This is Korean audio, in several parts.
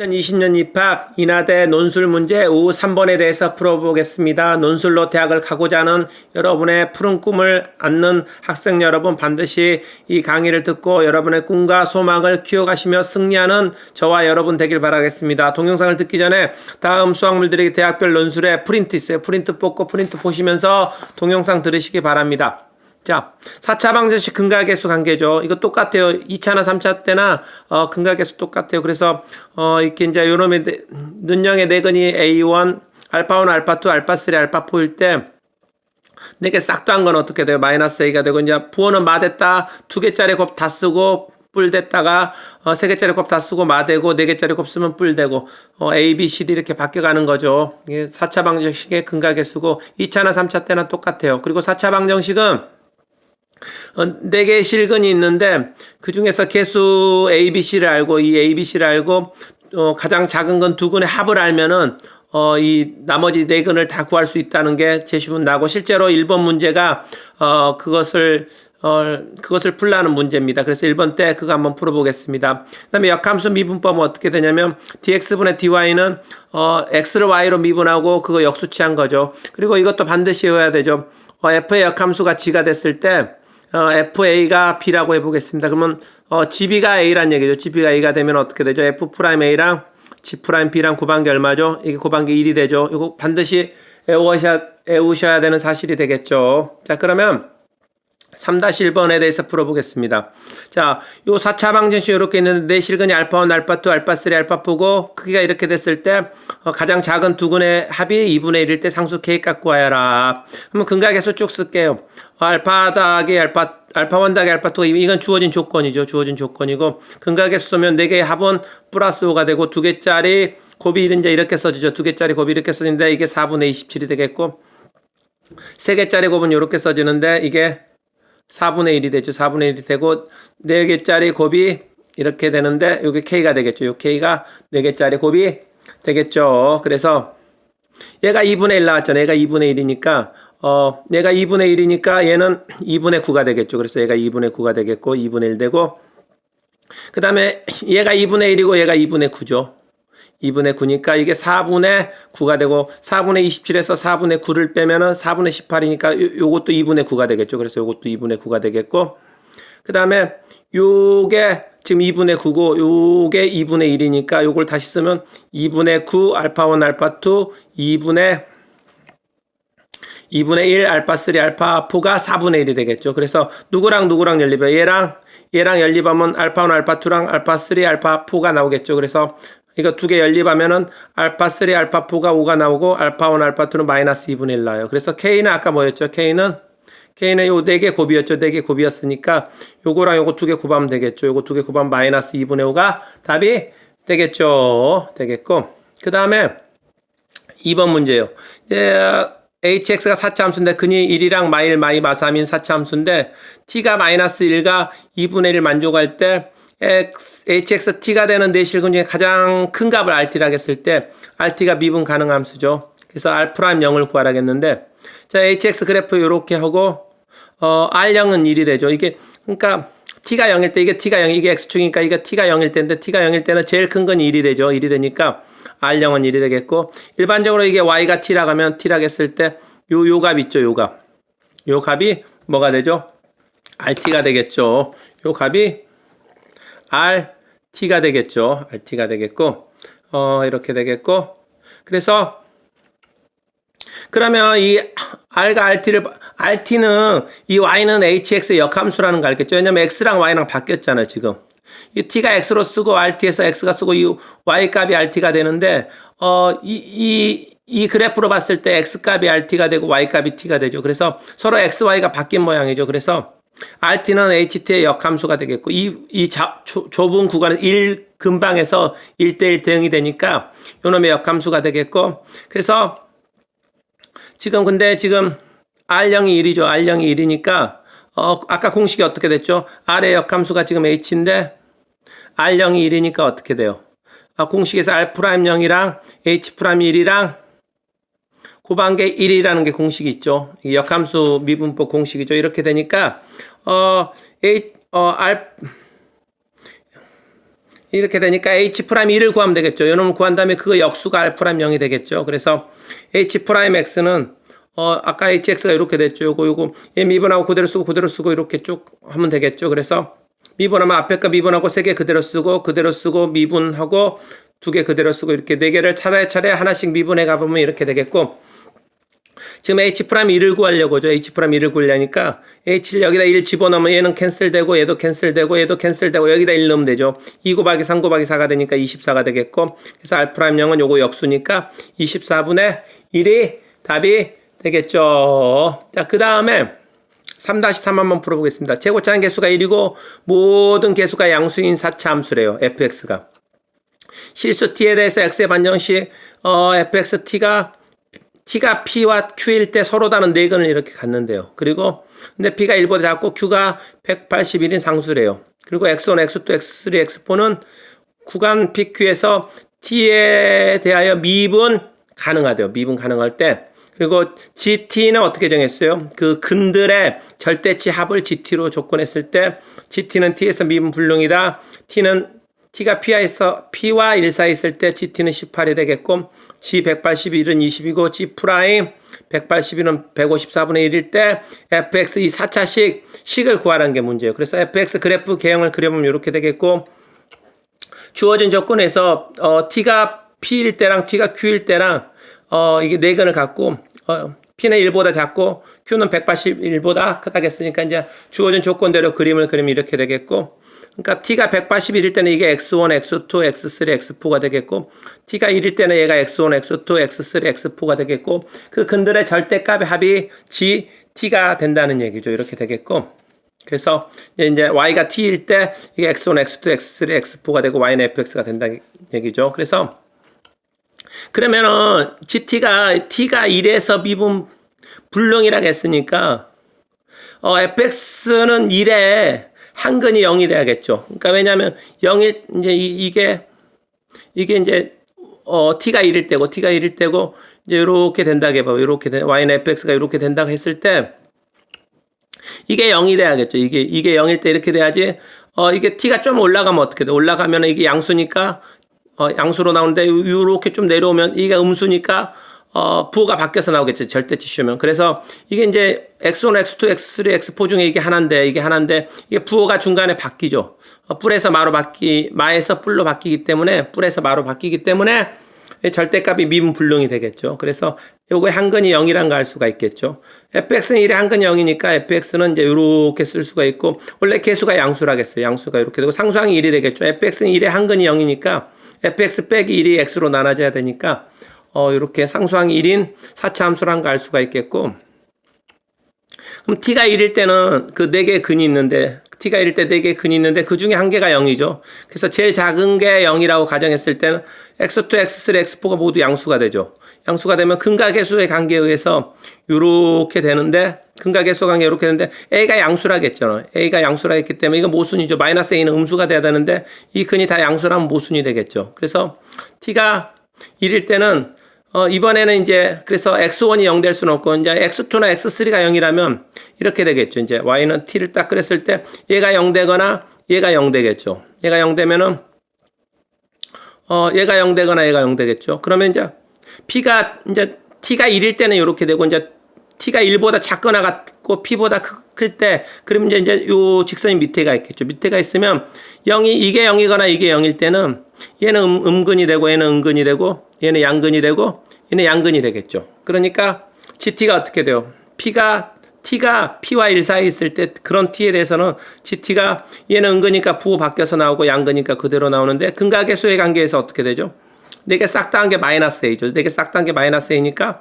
2020년 입학 인하대 논술 문제 오후 3번에 대해서 풀어보겠습니다. 논술로 대학을 가고자 하는 여러분의 푸른 꿈을 안는 학생 여러분 반드시 이 강의를 듣고 여러분의 꿈과 소망을 키워가시며 승리하는 저와 여러분 되길 바라겠습니다. 동영상을 듣기 전에 다음 수학물들에게 대학별 논술에 프린트 있어요. 프린트 뽑고 프린트 보시면서 동영상 들으시기 바랍니다. 자, 4차 방정식 근각계수 관계죠. 이거 똑같아요. 2차나 3차 때나 어, 근각계수 똑같아요. 그래서 어, 이렇게 이제 요놈의 네- 눈형의 내근이 A1, 알파1, 알파2, 알파3, 알파4일 때 네개 싹 더한 건 어떻게 돼요? 마이너스 A가 되고 이제 부호는 마됐다. 두 개짜리 곱 다 쓰고 뿔 됐다가 어, 세 개짜리 곱 다 쓰고 마되고 네 개짜리 곱 쓰면 뿔 되고 어, A, B, C, D 이렇게 바뀌어 가는 거죠. 이게 4차 방정식의 근각계수고 2차나 3차 때나 똑같아요. 그리고 4차 방정식은 어, 네 개의 실근이 있는데 그 중에서 개수 A, B, C를 알고 이 A, B, C를 알고 어, 가장 작은 건 두 근의 합을 알면은 어, 이 나머지 네 근을 다 구할 수 있다는 게 제시문 나고 실제로 1번 문제가 어, 그것을 어, 그것을 풀라는 문제입니다. 그래서 1번 때 그거 한번 풀어보겠습니다. 그 다음에 역함수 미분법은 어떻게 되냐면 dx분의 dy는 어, x를 y로 미분하고 그거 역수치한 거죠. 그리고 이것도 반드시 외워야 되죠. 어, f의 역함수가 g가 됐을 때 어, FA가 B라고 해보겠습니다. 그러면 어, GB가 A란 얘기죠. GB가 A가 되면 어떻게 되죠? F 프라임 A랑 G 프라임 B랑 곱한 게 얼마죠? 이게 곱한 게 1이 되죠. 이거 반드시 외우셔야, 외우셔야 되는 사실이 되겠죠. 자, 그러면 3-1번에 대해서 풀어보겠습니다. 자, 요 4차 방정식 이렇게 있는데 내 실근이 알파1, 알파2, 알파3, 알파4고 크기가 이렇게 됐을 때 어, 가장 작은 두 근의 합이 2분의 1일 때 상수 K 갖고 와야라. 그러면 근각에서 쭉 쓸게요. 어, 알파 더하기 알파 알파 1 더하기 알파 2 이건 주어진 조건이죠. 주어진 조건이고 근각에서 쓰면 4개의 합은 플러스 5가 되고 두 개짜리 곱이 이제 이렇게 써지죠. 두 개짜리 곱이 이렇게 써지는데 이게 4분의 27이 되겠고 세 개짜리 곱은 이렇게 써지는데 이게 4분의 1이 되죠. 4분의 1이 되고 4개짜리 곱이 이렇게 되는데 이게 K가 되겠죠. 요 K가 4개짜리 곱이 되겠죠. 그래서 얘가 2분의 1 나왔잖아요. 얘가 2분의 1이니까 어, 얘가 2분의 1이니까 얘는 2분의 9가 되겠죠. 그래서 얘가 2분의 9가 되겠고 2분의 1 되고 그 다음에 얘가 2분의 1이고 얘가 2분의 9죠. 2분의 9니까 이게 4분의 9가 되고 4분의 27에서 4분의 9를 빼면은 4분의 18이니까 요, 요것도 2분의 9가 되겠죠. 그래서 요것도 2분의 9가 되겠고 그 다음에 요게 지금 2분의 9고 요게 2분의 1이니까 요걸 다시 쓰면 2분의 9 알파 1 알파 2 2분의 2분의 1 알파 3 알파 4가 4분의 1이 되겠죠. 그래서 누구랑 누구랑 연립해? 얘랑 얘랑 연립하면 알파 1 알파 2랑 알파 3 알파 4가 나오겠죠. 그래서 이거 두개 연립하면은 알파 3 알파 4가 5가 나오고 알파 1 알파 2는 마이너스 2분의 1 나와요. 그래서 K는 아까 뭐였죠? K는 K는 요 네 개 곱이었죠. 네 개 곱이었으니까 요거랑 요거 두 개 곱하면 되겠죠. 요거 두 개 곱하면 마이너스 2분의 5가 답이 되겠죠. 되겠고. 그 다음에 2번 문제요. 예, hx가 4차 함수인데 근이 1이랑 마일 마이 마삼인 4차 함수인데 t가 마이너스 1가 2분의 1 만족할 때 x, hx t가 되는 내실근 중에 가장 큰 값을 rt라 했을 때 rt가 미분 가능 함수죠. 그래서 r 프라임 0을 구하라겠는데 자 hx 그래프 이렇게 하고 어 r0은 1이 되죠. 이게 그러니까 t가 0일 때 이게 t가 0 이게 x축이니까 이게 t가 0일 때인데 t가 0일 때는 제일 큰 건 1이 되죠. 1이 되니까 R0은 1이 되겠고 일반적으로 이게 Y가 T라 가면 T라 했을 때 요 요값 있죠. 요 값. 요 값이 뭐가 되죠? RT가 되겠죠. 요 값이 RT가 되겠죠. RT가 되겠고 어 이렇게 되겠고 그래서 그러면 이 R과 RT를 RT는 이 Y는 HX의 역함수라는 거 알겠죠? 왜냐면 X랑 Y랑 바뀌었잖아요, 지금. 이 t가 x로 쓰고 rt에서 x가 쓰고 이 y 값이 rt가 되는데 어 이 이 이 그래프로 봤을 때 x 값이 rt가 되고 y 값이 t가 되죠. 그래서 서로 x, y가 바뀐 모양이죠. 그래서 rt는 ht의 역함수가 되겠고 이이 좁은 구간은 1 근방에서 1대1 대응이 되니까 요놈의 역함수가 되겠고 그래서 지금 근데 지금 R0이 1이죠. R0이 1이니까 어, 아까 공식이 어떻게 됐죠? R의 역함수가 지금 H인데 R0이 1이니까 어떻게 돼요? 아, 공식에서 R'0이랑 H'1이랑 곱한게 1이라는 게 공식이 있죠. 역함수 미분법 공식이죠. 이렇게 되니까 어, H, 어, R 이렇게 되니까 h 프라임 1을 구하면 되겠죠. 요놈을 구한 다음에 그거 역수가 r 프라임 0이 되겠죠. 그래서 h 프라임 x는 어 아까 hx가 이렇게 됐죠. 요거 요거 얘 미분하고 그대로 쓰고 그대로 쓰고 이렇게 쭉 하면 되겠죠. 그래서 미분하면 앞에 거 미분하고 세 개 그대로 쓰고 그대로 쓰고 미분하고 두 개 그대로 쓰고 이렇게 네 개를 차례차례 하나씩 미분해 가보면 이렇게 되겠고 지금 h 프라임 1을 구하려고죠. h 프라임 1을 구하려니까 h를 여기다 1 집어넣으면 얘는 캔슬되고 얘도 캔슬되고 얘도 캔슬되고 여기다 1 넣으면 되죠. 2 곱하기 3 곱하기 4가 되니까 24가 되겠고 그래서 r 프라임 0은 요거 역수니까 24분의 1이 답이 되겠죠. 자, 그 다음에 3-3 한번 풀어보겠습니다. 최고차는 개수가 1이고 모든 개수가 양수인 4차 함수래요. fx가. 실수 t에 대해서 x의 반정시 어, fx t가 t가 p와 q일 때 서로 다른 네근을 이렇게 갖는데요. 그리고 근데 p가 1보다 작고 q가 181인 상수래요. 그리고 x1, x2, x3, x4는 구간 pq에서 t에 대하여 미분 가능하대요. 미분 가능할 때 그리고 GT는 어떻게 정했어요? 그 근들의 절대치 합을 GT로 조건했을 때 GT는 T에서 미분 불능이다. T는 T가 P에서 P와 1 사이 있을 때 GT는 18이 되겠고 G 181은 20이고 G 프라임 181은 154분의 1일 때 fx 이 4차식 식을 구하라는 게 문제예요. 그래서 fx 그래프 개형을 그려보면 이렇게 되겠고 주어진 조건에서 어, t가 p일 때랑 t가 q일 때랑 어, 이게 네 근을 갖고 어, p는 1보다 작고 q는 181보다 크다겠으니까 이제 주어진 조건대로 그림을 그리면 이렇게 되겠고 그러니까 t가 181일 때는 이게 x1, x2, x3, x4가 되겠고 t가 1일 때는 얘가 x1, x2, x3, x4가 되겠고 그 근들의 절대값의 합이 g, t가 된다는 얘기죠. 이렇게 되겠고 그래서 이제 y가 t일 때 이게 x1, x2, x3, x4가 되고 y는 fx가 된다는 얘기죠. 그래서 그러면은 GT가 T가 1에서 미분 불능이라고 했으니까 어 fx는 1에 한근이 0이 돼야겠죠. 그러니까 왜냐면 0일 이제 이, 게 이게 이제 어 t가 1일 때고 t가 1일 때고 이제 이렇게 된다고 해봐. 이렇게 된 y는 fx가 이렇게 된다고 했을 때 이게 0이 돼야겠죠. 이게 이게 0일 때 이렇게 돼야지 어 이게 t가 좀 올라가면 어떻게 돼? 올라가면 이게 양수니까 어, 양수로 나오는데 이렇게 좀 내려오면 이게 음수니까 어, 부호가 바뀌어서 나오겠죠. 절대치 씌우면. 그래서 이게 이제 x1, x2, x3, x4 중에 이게 하나인데 이게 하나인데 이게 부호가 중간에 바뀌죠. 어, 뿔에서 마로 바뀌 마에서 뿔로 바뀌기 때문에 뿔에서 마로 바뀌기 때문에 절대값이 미분 불능이 되겠죠. 그래서 요거의 한근이 0이란 거알 수가 있겠죠. fx는 1의 한근이 0이니까 fx는 이제 이렇게 쓸 수가 있고 원래 개수가 양수라겠어요. 양수가 이렇게 되고 상수항이 1이 되겠죠. fx는 1의 한근이 0이니까 fx 빼기 1이 x로 나눠져야 되니까 어 이렇게 상수항이 1인 4차 함수란 거알 수가 있겠고 그럼 t가 1일 때는 그 4개의 근이 있는데 t가 1일 때 4개의 근이 있는데 그 중에 한 개가 0이죠. 그래서 제일 작은 게 0이라고 가정했을 때는 x2, x3, x4가 모두 양수가 되죠. 양수가 되면 근과 개수의 관계에 의해서 이렇게 되는데 근과 개수 관계 이렇게 되는데 a가 양수라겠죠. a가 양수라 했기 때문에 이거 모순이죠. 마이너스 a는 음수가 돼야 되는데 이 근이 다 양수라면 모순이 되겠죠. 그래서 t가 1일 때는 어, 이번에는 이제, 그래서 x1이 0 될 수는 없고, 이제 x2나 x3가 0이라면, 이렇게 되겠죠. 이제 y는 t를 딱 그랬을 때, 얘가 0 되거나, 얘가 0 되겠죠. 얘가 0 되면은, 어, 얘가 0 되거나 얘가 0 되겠죠. 그러면 이제, p가, 이제, t가 1일 때는 이렇게 되고, 이제, t가 1보다 작거나 같고, p보다 클 때, 그러면 이제, 이제 요 직선이 밑에가 있겠죠. 밑에가 있으면, 0이, 이게 0이거나 이게 0일 때는, 얘는 음, 음근이 되고, 얘는 음근이 되고, 얘는 양근이 되고, 얘는 양근이 되겠죠. 그러니까, GT가 어떻게 돼요? P가 t가 p와 1 사이에 있을 때 그런 t에 대해서는 gt가 얘는 은근이니까 부호 바뀌어서 나오고 양근이니까 그대로 나오는데 근과 계수의 관계에서 어떻게 되죠? 4개 싹 다한 게 마이너스 a죠. 4개 싹 다한 게 마이너스 a니까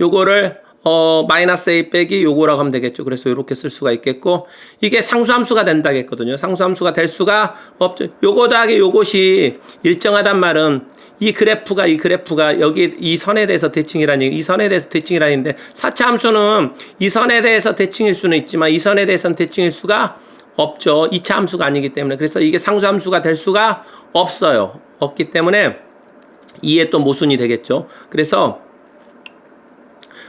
요거를 어 마이너스 a 빼기 요거라고 하면 되겠죠. 그래서 이렇게 쓸 수가 있겠고 이게 상수함수가 된다겠거든요. 상수함수가 될 수가 없죠. 요거 더하기 요것이 일정하단 말은 이 그래프가 이 그래프가 여기 이 선에 대해서 대칭이라는 얘기, 이 선에 대해서 대칭이라는데 4차 함수는 이 선에 대해서 대칭일 수는 있지만 이 선에 대해서는 대칭일 수가 없죠. 2차 함수가 아니기 때문에 그래서 이게 상수함수가 될 수가 없어요. 없기 때문에 이에 또 모순이 되겠죠. 그래서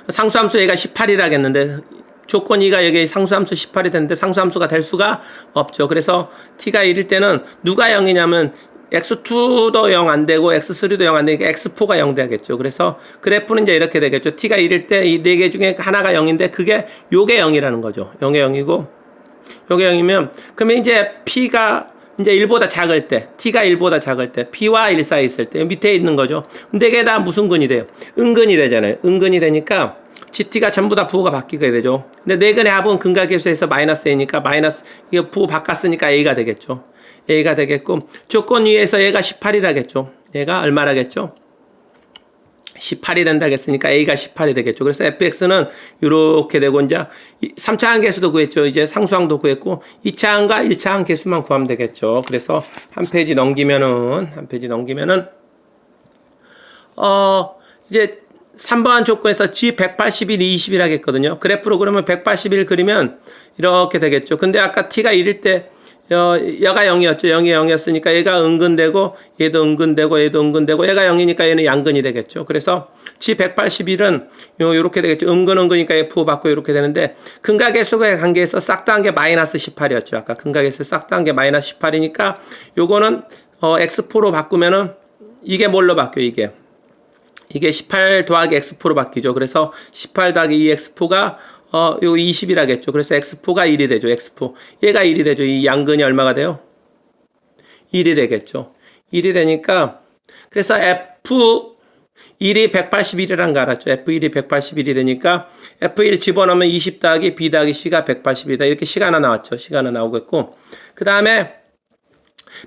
상수함수 얘가 18이라겠는데 조건 2가 여기 상수함수 18이 되는데 상수함수가 될 수가 없죠. 그래서 t가 1일 때는 누가 0이냐면 x2도 0 안 되고 x3도 0 안 되니까 x4가 0 돼야겠죠. 그래서 그래프는 이제 이렇게 되겠죠. t가 1일 때 이 네 개 중에 하나가 0인데 그게 요게 0이라는 거죠. 0에 0이고 요게 0이면 그러면 이제 p가 이제 1보다 작을 때, t가 1보다 작을 때, p와 1 사이 있을 때 밑에 있는 거죠. 근데 이게 다 무슨 근이 돼요? 은근이 되잖아요. 은근이 되니까 GT가 전부 다 부호가 바뀌게 되죠. 근데 네 근의 합은 근각계수에서 마이너스 A니까 마이너스 이거 부호 바꿨으니까 A가 되겠죠. A가 되겠고 조건 위에서 얘가 18이라겠죠. 얘가 얼마라겠죠? 18이 된다겠으니까 A가 18이 되겠죠. 그래서 fx는 이렇게 되고 이제 3차 항계수도 구했죠. 이제 상수항도 구했고 2차 항과 1차 항계수만 구하면 되겠죠. 그래서 한 페이지 넘기면은 한 페이지 넘기면은 어 이제 3번 조건에서 G 181, 20이라 했거든요. 그래프로 그러면 181 그리면 이렇게 되겠죠. 근데 아까 T가 1일 때 여, 여가 0이었죠. 0이 0이었으니까 얘가 은근되고 얘도 은근되고 얘도 은근되고 얘가 0이니까 얘는 양근이 되겠죠. 그래서 G 181은 요 요렇게 되겠죠. 은근 은근이니까 F 받고 이렇게 되는데 근각의 수의 관계에서 싹 더한 게 마이너스 18이었죠. 아까 근각의 수싹 더한 게 마이너스 18이니까 요거는 어 X4로 바꾸면은 이게 뭘로 바뀌어 이게 이게 18 더하기 x4로 바뀌죠. 그래서 18 더하기 2x4가 어, 요 20이라겠죠. 그래서 x4가 1이 되죠. x4. 얘가 1이 되죠. 이 양근이 얼마가 돼요? 1이 되겠죠. 1이 되니까 그래서 f 1이 181이란 거 알았죠. F1이 181이 되니까 F1 집어넣으면 20 더하기 B 더하기 C가 181이다. 이렇게 C가 하나 나왔죠. C가 하나 나오겠고. 그 다음에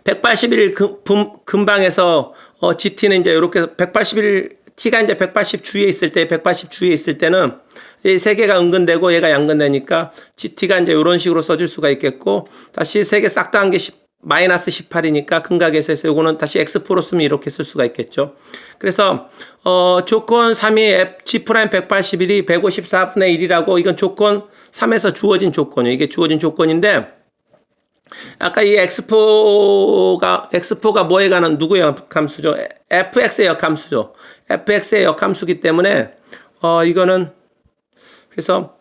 181 금, 근방에서 어, GT는 이제 이렇게 181 T가 이제 180 주위에 있을 때, 180 주위에 있을 때는 이 세 개가 은근되고 얘가 양근되니까 GT가 이제 이런 식으로 써줄 수가 있겠고 다시 세 개 싹 다 한 게 마이너스 18이니까 근각에서 해서 요거는 다시 X4로 쓰면 이렇게 쓸 수가 있겠죠. 그래서 어 조건 3이 G 프라임 181이 154분의 1이라고 이건 조건 3에서 주어진 조건이에요. 이게 주어진 조건인데 아까 이 x4가 x4가 뭐에 관한 누구의 역함수죠? fx의 역함수죠. fx의 역함수기 때문에 어 이거는 그래서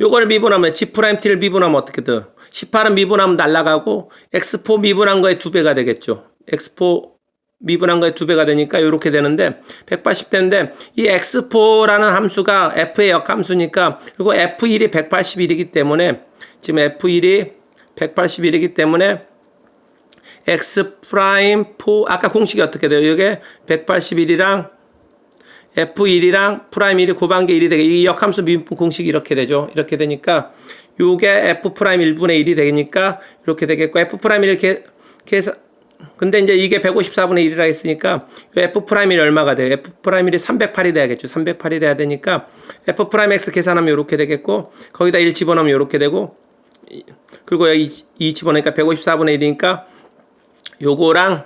요걸 미분하면 g 프라임 t를 미분하면 어떻게 돼요? 18은 미분하면 날라가고 x4 미분한 거의 두 배가 되겠죠. x4 미분한 거의 두 배가 되니까 이렇게 되는데 180대인데 이 x4라는 함수가 f의 역함수니까 그리고 f1이 181이기 때문에 지금 f1이 181이기 때문에 x 프라임 4 아까 공식이 어떻게 돼요? 이게 181이랑 f1이랑 프라임 1이 곱한 게 1이 되게 이 역함수 미분법 공식이 이렇게 되죠. 이렇게 되니까 요게 f 프라임 1분의 1이 되니까 이렇게 되겠고 f 프라임 1을 계산 근데 이제 이게 154분의 1이라 했으니까 f 프라임 1이 얼마가 돼요? f 프라임 1이 308이 돼야겠죠. 308이 돼야 되니까 f 프라임 x 계산하면 이렇게 되겠고 거기다 1 집어넣으면 이렇게 되고 그리고 여기 2 집어넣으니까 154분의 1이니까 요거랑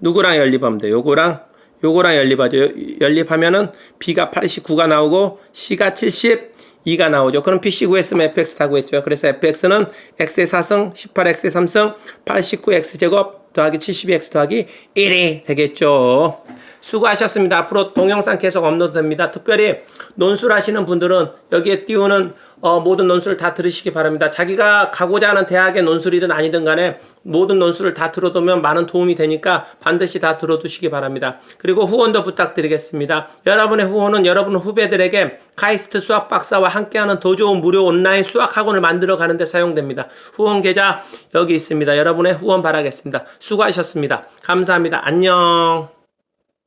누구랑 연립하면 돼요? 요거랑 요거랑 연립하죠. 연립하면은 B가 89가 나오고 C가 72가 나오죠. 그럼 PC 구했으면 FX 다 구했죠. 그래서 FX는 X의 4승, 18X의 3승, 89X제곱 더하기 72X 더하기 1이 되겠죠. 수고하셨습니다. 앞으로 동영상 계속 업로드됩니다. 특별히 논술 하시는 분들은 여기에 띄우는 어, 모든 논술을 다 들으시기 바랍니다. 자기가 가고자 하는 대학의 논술이든 아니든 간에 모든 논술을 다 들어두면 많은 도움이 되니까 반드시 다 들어두시기 바랍니다. 그리고 후원도 부탁드리겠습니다. 여러분의 후원은 여러분 후배들에게 카이스트 수학 박사와 함께하는 더 좋은 무료 온라인 수학 학원을 만들어 가는데 사용됩니다. 후원 계좌 여기 있습니다. 여러분의 후원 바라겠습니다. 수고하셨습니다. 감사합니다. 안녕.